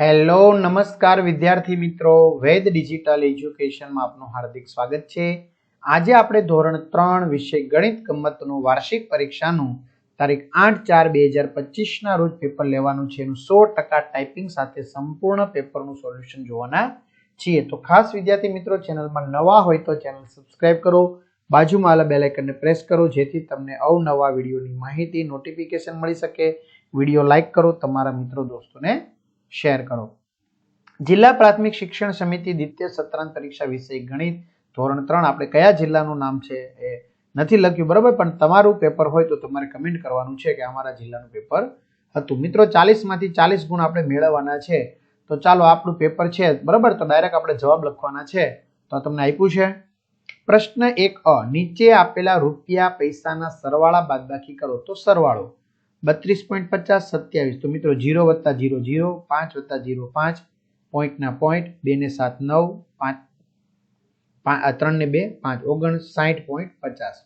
Hello, નમસ્કાર વિદ્યાર્થી મિત્રો. વેદ ડિજિટલ એજ્યુકેશનમાં આપનું હાર્દિક સ્વાગત છે. આજે આપણે ધોરણ ત્રણ વિષય ગણિત ગમતનું વાર્ષિક પરીક્ષાનું તારીખ આઠ ચાર બે હજાર પચીસના રોજ પેપર લેવાનું છે. એનું સો ટકા ટાઈપિંગ સાથે સંપૂર્ણ પેપરનું સોલ્યુશન જોવાના છીએ. તો ખાસ વિદ્યાર્થી મિત્રો, ચેનલમાં નવા હોય તો ચેનલ સબસ્ક્રાઈબ કરો. બાજુમાં આવેલા બેલ આઇકનને પ્રેસ કરો, જેથી તમને અવનવા વિડીયોની માહિતી, નોટિફિકેશન મળી શકે. વીડિયો લાઇક કરો, તમારા મિત્રો, દોસ્તોને શેર કરો. જિલ્લા પ્રાથમિક શિક્ષણ સમિતિ દ્વિતીય સત્રાંત પરીક્ષા વિષય ગણિત ધોરણ ત્રણ આપણે કયા જિલ્લાનું નામ છે એ નથી લખ્યું, બરાબર? પણ તમારું પેપર હોય તો તમારે કમેન્ટ કરવાનું છે કે અમારા જિલ્લાનું પેપર હતું. મિત્રો, ચાલીસમાંથી ચાલીસ ગુણ આપણે મેળવવાના છે. તો ચાલો, આપણું પેપર છે, બરાબર? તો ડાયરેક્ટ આપણે જવાબ લખવાના છે. તો તમને આપ્યું છે. પ્રશ્ન એક અ, નીચે આપેલા રૂપિયા પૈસાના સરવાળા બાદબાકી કરો. તો સરવાળો. બત્રીસ પોઈન્ટ પચાસ સત્યાવીસ. તો મિત્રો જીરો વત્તા જીરો જીરો પાંચ વત્તા જીરો પાંચ પોઈન્ટના પોઈન્ટ, બે ને સાત નવ, પાંચ ત્રણ ને બે, પાંચ, ઓગણ સાઠ પોઈન્ટ પચાસ.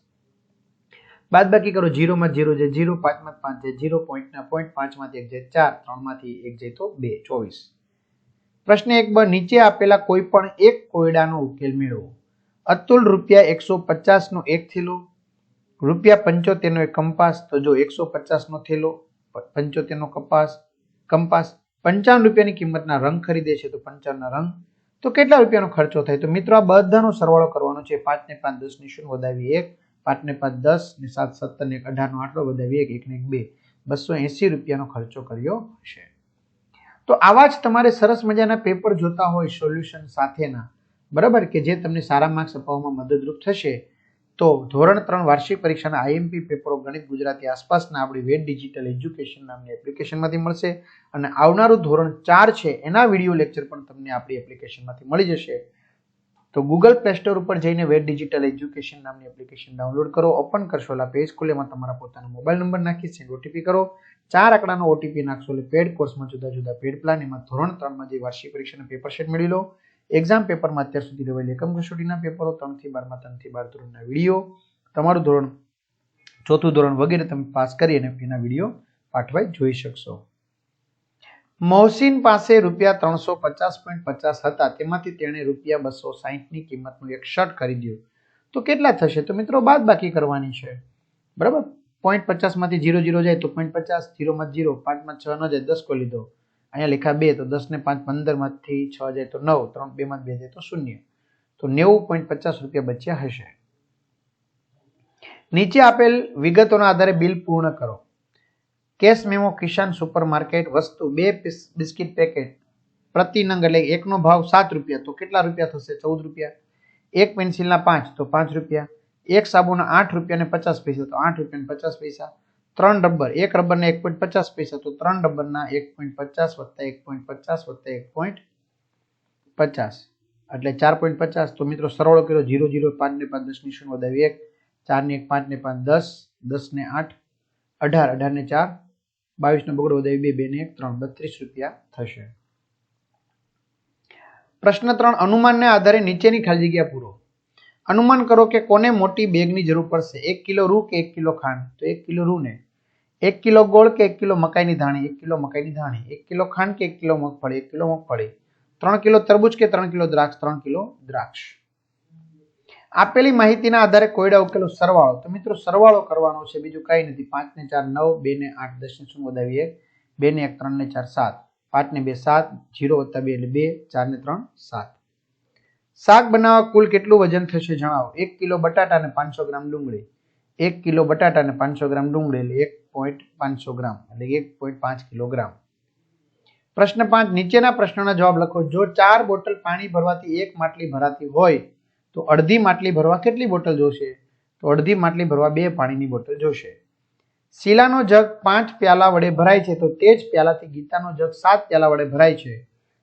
બાદ બાકી કરો જીરોમાં જીરો જે જીરો પાંચમાં પાંચ જે જીરો પોઈન્ટના પોઈન્ટ, પાંચમાંથી એક જે ચાર, ત્રણમાંથી એક જે તો બે, ચોવીસ. પ્રશ્ન એક બ, નીચે આપેલા કોઈ પણ એક કોયડાનો ઉકેલ મેળવો. અતુલ રૂપિયા એકસો પચાસનો એક થેલો રૂપિયા પંચોતેરનો એક કંપાસ, તો જો એકસો પચાસનો થેલો પંચોતેરનો કપાસ, કંપાસ પંચાવન રૂપિયાની કિંમતના રંગ ખરીદે છે, તો પંચાવનના રંગ. તો કેટલા રૂપિયાનો ખર્ચો થાય? તો મિત્રો, આ બધાનો સરવાળો કરવાનો છે. પાંચ ને પાંચ દસની શૂન્ય વધાવી એક, પાંચ ને પાંચ દસ ને સાત, સત્તર ને એક, અઢારનો આટલો વધાવી એક એક ને એક બે. બસો એસી રૂપિયાનો ખર્ચો કર્યો હશે. તો આવા જ તમારે સરસ મજાના પેપર જોતા હોય સોલ્યુશન સાથેના. બરાબર? કે જે તમને સારા માર્ક્સ અપાવવામાં મદદરૂપ થશે. તો ધોરણ ત્રણ વાર્ષિક પરીક્ષાના આઈએમપી પેપરો ગણિત ગુજરાતી આસપાસના આપણી વેદ ડિજિટલ એજ્યુકેશન નામની એપ્લિકેશનમાંથી મળશે. અને આવનારું ધોરણ ચાર છે, એના વીડિયો લેક્ચર પણ તમને આપણી એપ્લિકેશનમાંથી મળી જશે. તો ગૂગલ પ્લે સ્ટોર ઉપર જઈને વેબ ડિજિટલ એજ્યુકેશન નામની એપ્લિકેશન ડાઉનલોડ કરો, ઓપન કરશો એટલે પેજ ખુલે, એમાં તમારા પોતાનો મોબાઈલ નંબર નાખી સેન્ડ ઓટીપી કરો. ચાર આંકડાનો ઓટીપી નાખશો એટલે પેડ કોર્સમાં જુદા જુદા પેડ પ્લાન, એમાં ધોરણ ત્રણમાં જે વાર્ષિક પરીક્ષાના પેપર શેટ મેળવી લો. એક્ઝામ પેપરમાં અત્યાર સુધી રહેલી એકમ કસોટીના પેપરો ત્રણથી બારમાં, ત્રણથી બાર ધોરણના વીડિયો. તમારું ધોરણ ચોથું ધોરણ વગેરે તમે પાસ કરી અને એના વીડિયો પાઠવાઈ જોઈ શકશો. મોહસિન પાસે રૂપિયા ત્રણસો પચાસ પોઈન્ટ પચાસ હતા. તેમાંથી તેણે રૂપિયા બસો સાહીઠની કિંમતનું એક શર્ટ ખરીદ્યું. તો કેટલા થશે? તો મિત્રો બાદ બાકી કરવાની છે. બરાબર? પોઈન્ટ પચાસમાંથી જીરો જીરો જાય તો પોઈન્ટ પચાસ જીરોમાં જીરો પાંચમાં છ ન જાય, દસ કો લીધો અહીંયા લેખા બે, તો દસ ને પાંચ પંદરમાંથી છ જાય તો નવ, ત્રણ બેમાં બે જાય તો શૂન્ય. તો નેવું પોઈન્ટ પચાસ રૂપિયા બચ્યા હશે. નીચે આપેલ વિગતોના આધારે બિલ પૂર્ણ કરો. Cash memo Kisan super market વસ્તુ બે બિસ્કિટ પેકેટ, પ્રતિ નંગ એટલે એકનો ભાવ સાત રૂપિયા, તો કેટલા રૂપિયા થશે? ચૌદ રૂપિયા. એક પેન્સિલના પાંચ, તો પાંચ રૂપિયા. એક સાબુના આઠ રૂપિયા ને પચાસ પૈસા, તો આઠ રૂપિયા ને પચાસ પૈસા. ત્રણ રબર એક રબરના એક પોઈન્ટ પચાસ પૈસા. તો ત્રણ રબરના એક પોઈન્ટ પચાસ વત્તા એક પોઈન્ટ પચાસ વત્તા એક પોઈન્ટ પચાસ. એટલે ચાર પોઈન્ટ પચાસ. તો મિત્રો સરવાળો કર્યો જીરો જીરો, પાંચ ને પાંચ દસની શૂન્ય વધાવી એક. ચાર ને એક, પાંચ ને પાંચ દસ. દસ ને આઠ. અઢાર અઢાર ને ચાર. બાવીસ નો બગડો વધાવી બે બે ને એક, ત્રણ. બત્રીસ રૂપિયા થશે. પ્રશ્ન ત્રણ. અનુમાનને આધારે નીચેની ખાલી જગ્યા પૂરો. અનુમાન કરો કે કોને મોટી બેગની જરૂર પડશે? એક કિલો રૂ કે એક કિલો ખાંડ? તો એક કિલો રૂ ને. એક કિલો ગોળ કે એક કિલો મકાઈની ધાણી? એક કિલો મકાઈની ધાણી. એક કિલો ખાંડ કે એક કિલો મગફળી? એક કિલો મગફળી. ત્રણ કિલો તરબૂચ કે ત્રણ કિલો દ્રાક્ષ? ત્રણ કિલો દ્રાક્ષ. આપેલી માહિતીના આધારે કોયડા ઉકેલો સરવાળો. તો મિત્રો, સરવાળો કરવાનો છે બીજું કઈ નથી. પાંચ ને ચાર નવ, બે ને આઠ. દસ ને શું વધાવી એક બે ને એક, ત્રણ ને ચાર, સાત. પાંચ ને બે, સાત. જીરો વત્તા બે એટલે બે. ચાર ને ત્રણ, સાત. શાક બનાવવા કુલ કેટલું વજન થશે જણાવો? એક કિલો બટાટા અને પાંચસો ગ્રામ ડુંગળી. એક કિલો બટાટા અને પાંચસો ગ્રામ ડુંગળી એટલે એક પોઈન્ટ પાંચસો ગ્રામ એટલે એક પોઈન્ટ પાંચ કિલોગ્રામ. પ્રશ્ન પાંચ, નીચેના પ્રશ્નોના જવાબ લખો. જો ચાર બોટલ પાણી ભરવાથી એક માટલી ભરાતી હોય, તો અડધી માટલી ભરવા કેટલી બોટલ જોશે? તો અડધી માટલી ભરવા બે પાણીની બોટલ જોશે. શીલાનો જગ પાંચ પ્યાલા વડે ભરાય છે, તો તે જ પ્યાલાથી ગીતાનો જગ સાત પ્યાલા વડે ભરાય છે.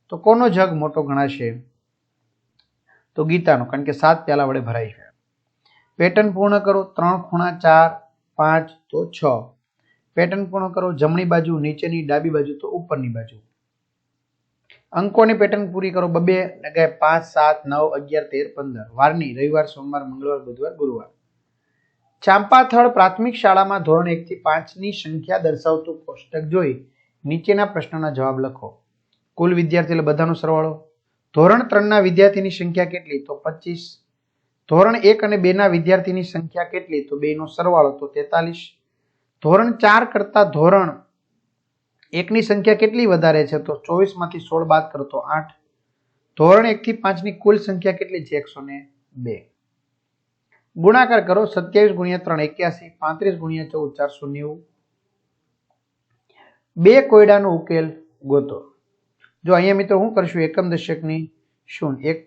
તો કોનો જગ મોટો ગણાશે? તો ગીતાનો, કારણ કે સાત પ્યાલા વડે ભરાય છે. પેટર્ન પૂર્ણ કરો, ત્રણ ખૂણા, ચાર, પાંચ, તો છ. પેટર્ન પૂર્ણ કરો, જમણી બાજુ, નીચેની, ડાબી બાજુ, તો ઉપરની બાજુ. અંકોની પેટર્ન પૂરી કરો, બબે લગાય પાંચ, સાત, નવ, અગિયાર, તેર, પંદર. વારની, રવિવાર, સોમવાર, મંગળવાર, બુધવાર, ગુરુવાર. ચાંપાથળ પ્રાથમિક શાળામાં ધોરણ એક થી પાંચ સંખ્યા દર્શાવતું કોષ્ટક જોઈ નીચેના પ્રશ્નોના જવાબ લખો. કુલ વિદ્યાર્થી એટલે બધાનો સરવાળો. ધોરણ ત્રણના વિદ્યાર્થીની સંખ્યા કેટલી? તો પચીસ. ધોરણ એક અને બેના વિદ્યાર્થીની સંખ્યા કેટલી? તો બેનો સરવાળો, તો તેતાલીસ. ધોરણ ચાર કરતા ધોરણ એકની સંખ્યા કેટલી વધારે છે? તો ચોવીસમાંથી સોળ બાદ કરતો આઠ. ધોરણ એકથી પાંચની કુલ સંખ્યા કેટલી છે? એકસો ને બે. ગુણાકાર કરો, સત્યાવીસ ગુણ્યા ત્રણ, એક્યાસી. પાંત્રીસ ગુણ્યા ચૌદ, ચારસો નેવું. બે કોયડાનો ઉકેલ ગોતો. જો અહીંયા મિત્રો શું કરશું એકમ દશકની શૂન્ય એક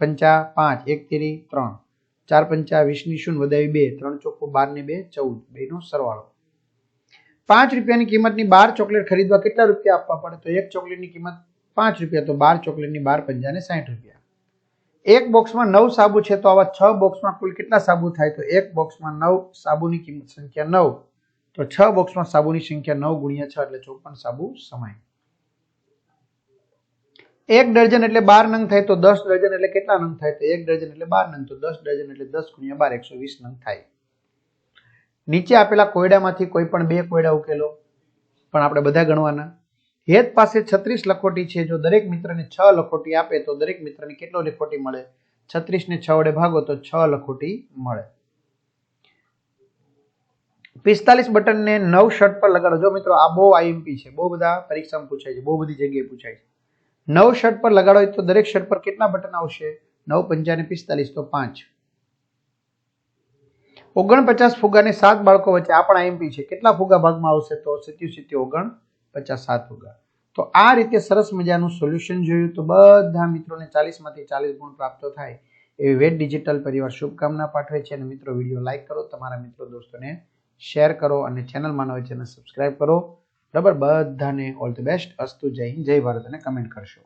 પંચા પાંચ, એક તેરી ત્રણ. ચાર પંચા વીસની શૂન્ય વધાવી બે, ત્રણ ચોખ્ખો બાર ને બે, ચૌદ. બેનો સરવાળો. પાંચ રૂપિયાની કિંમતની બાર ચોકલેટ ખરીદવા કેટલા રૂપિયા આપવા પડે? તો એક ચોકલેટની કિંમત પાંચ રૂપિયા, તો બાર ચોકલેટની બાર પંજાને સાઠ રૂપિયા. એક બોક્સમાં નવ સાબુ છે, તો આવા છ બોક્સમાં કુલ કેટલા સાબુ થાય? તો એક બોક્સમાં નવ સાબુની કિંમત સંખ્યા નવ. તો છ બોક્સમાં સાબુની સંખ્યા નવ ગુણ્યા છ એટલે ચોપન સાબુ સમાય. એક ડર્જન એટલે બાર નંગ થાય તો દસ ડર્જન એટલે કેટલા નંગ થાય તો એક ડર્જન એટલે બાર નંગ તો દસ ડર્જન એટલે દસ ગુણ્યા બાર, એકસો વીસ નંગ થાય. નીચે આપેલા કોયડામાંથી કોઈ પણ બે કોયડા ઉકેલો, પણ આપણે બધા ગણવાના. હેત પાસે છત્રીસ લખોટી છે, જો દરેક મિત્રને છ લખોટી આપે તો દરેક મિત્રને કેટલો લખોટી મળે? છત્રીસ ને છ વડે ભાગો તો છ લખોટી મળે. પિસ્તાલીસ બટનને નવ શર્ટ પર લગાડો. જો મિત્રો આ બહુ આઈએમપી છે, બહુ બધા પરીક્ષામાં પૂછાય છે, બહુ બધી જગ્યાએ પૂછાય છે. નવ શર્ટ પર લગાડો તો દરેક શર્ટ પર કેટલા બટન આવશે? નવ, પંચાને પિસ્તાલીસ, તો પાંચ. ઓગણપચાસ ફુગાને સાત બાળકો વચ્ચે, આ પણ આઈએમપી છે. કેટલા ફુગા ભાગમાં આવશે તો? સિત્યુ સિત્યુ, ઓગણ, પચાસ, સાત ફુગા તો આ રીતે સરસ મજાનું સોલ્યુશન જોયું તો બધા મિત્રોને ચાલીસમાંથી ચાલીસ ગુણ પ્રાપ્ત થાય એવી વેટ ડિજિટલ પરિવાર શુભકામના પાઠવે છે. અને મિત્રો, વીડિયો લાઇક કરો, તમારા મિત્રો, દોસ્તોને શેર કરો અને ચેનલમાં નવી ચેનલ સબસ્ક્રાઇબ કરો. બરાબર? બધાને ઓલ ધ બેસ્ટ અસ્તુ જય હિન્દ જય ભારત અને કમેન્ટ કરશો.